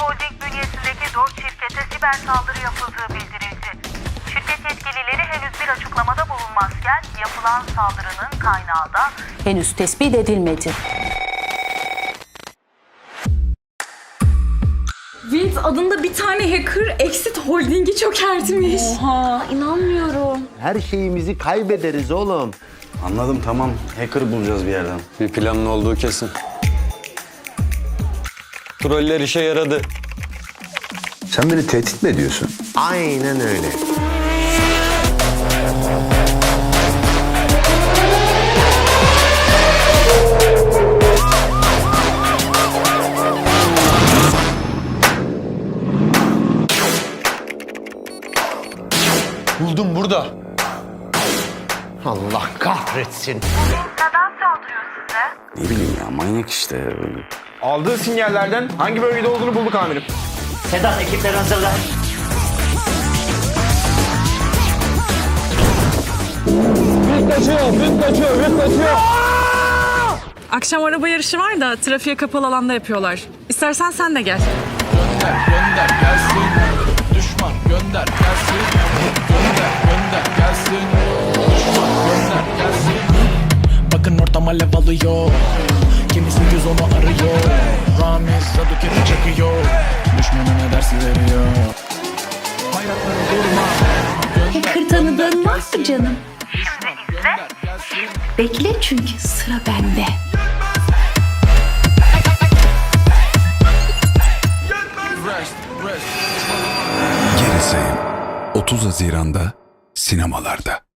Holding bünyesindeki 4 şirkete siber saldırı yapıldığı bildirildi. Şirket yetkilileri henüz bir açıklamada bulunmazken yapılan saldırının kaynağı da Henüz tespit edilmedi. Wild adında bir tane hacker Exit Holding'i çökertmiş. Oha inanmıyorum. Her şeyimizi kaybederiz oğlum. Anladım tamam. Hacker bulacağız bir yerden. Bir planın olduğu kesin. Troller işe yaradı. Sen beni tehdit mi ediyorsun? Aynen öyle. Buldum burada. Allah kahretsin. neden saldırıyor size? Ne bileyim ya manyak işte. Aldığı sinyallerden hangi bölgede olduğunu bulduk amirim. Sedat ekipleri hazırla. Akşam araba yarışı var da trafiğe kapalı alanda yapıyorlar. İstersen sen de gel. gönder gelsin Düşman gönder gelsin Gönder gönder gelsin Düşman gönder gelsin Bakın ortama alev alıyor tanıdığın var mı canım? Bekle çünkü sıra bende. Rest rest Geri sayım. 30 Haziran'da sinemalarda.